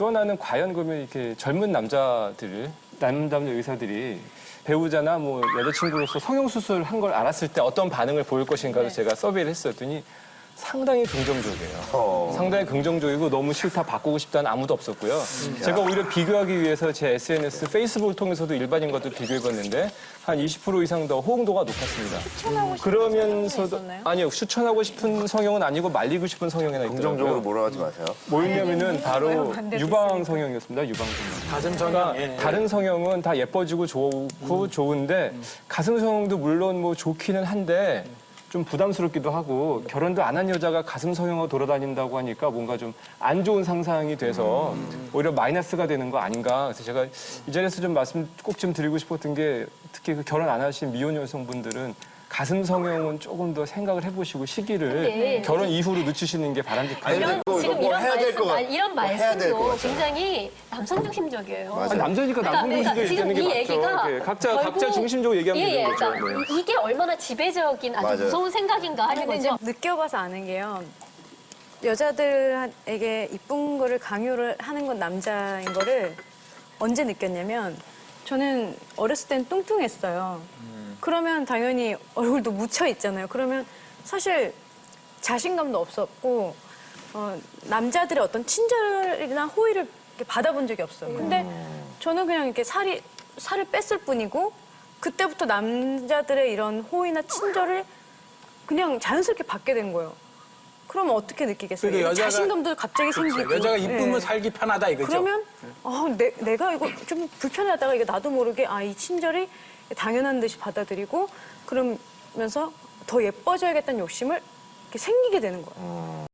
또 하나는 과연 그러면 이렇게 젊은 남자들, 남자 의사들이 배우자나 뭐 여자친구로서 성형수술 한 걸 알았을 때 어떤 반응을 보일 것인가를 제가 서비를 했었더니 상당히 긍정적이에요. 상당히 긍정적이고 너무 싫다 바꾸고 싶다는 아무도 없었고요. 제가 오히려 비교하기 위해서 제 SNS, 페이스북을 통해서도 일반인과도 비교해봤는데 한 20% 이상 더 호응도가 높았습니다. 그러면서도 아니요 추천하고 싶은 성형은 아니고 말리고 싶은 성형이나 긍정적으로 있더라고요. 뭐라 하지 마세요. 뭐였냐면은 바로 유방 성형이었습니다. 유방 성형. 가슴 그러니까 성형. 예. 다른 성형은 다 예뻐지고 좋고 좋은데 가슴 성형도 물론 뭐 좋기는 한데 좀 부담스럽기도 하고 결혼도 안 한 여자가 가슴 성형으로 돌아다닌다고 하니까 뭔가 좀 안 좋은 상상이 돼서 오히려 마이너스가 되는 거 아닌가. 그래서 제가 이 자리에서 좀 말씀 꼭 좀 드리고 싶었던 게 특히 그 결혼 안 하신 미혼 여성분들은 가슴 성형은 조금 더 생각을 해보시고 시기를 근데 결혼 이후로 늦추시는 게 바람직하다. 이런 이거 지금 뭐 이런 해야 될것 말씀 같- 아니, 이런 뭐 해야 될것 말씀도 같아요. 굉장히 남성 중심적이에요. 맞아요. 아니, 남자니까 남성 그러니까 중심적으로 지금 얘기하는 게이 맞죠. 얘기가 예, 각자 결국- 각자 중심적으로 얘기하면 예, 예, 되는 거죠. 그러니까 네. 이게 얼마나 지배적인 아주 맞아요. 무서운 생각인가 하는 근데 이제 거죠. 느껴봐서 아는 게요. 여자들에게 이쁜 거를 강요를 하는 건 남자인 거를 언제 느꼈냐면 저는 어렸을 땐 뚱뚱했어요. 그러면 당연히 얼굴도 묻혀 있잖아요. 그러면 사실 자신감도 없었고 어, 남자들의 어떤 친절이나 호의를 이렇게 받아본 적이 없어요. 근데 저는 그냥 이렇게 살이 살을 뺐을 뿐이고 그때부터 남자들의 이런 호의나 친절을 그냥 자연스럽게 받게 된 거예요. 그러면 어떻게 느끼겠어요? 그러니까 여자가- 자신감도 갑자기 생기고. 여자가 이쁘면 예. 살기 편하다 이거죠. 그러면 어, 내, 내가 이거 좀 불편하다가 이게 나도 모르게 아 이 친절이 당연한 듯이 받아들이고 그러면서 더 예뻐져야겠다는 욕심을 이렇게 생기게 되는 거예요.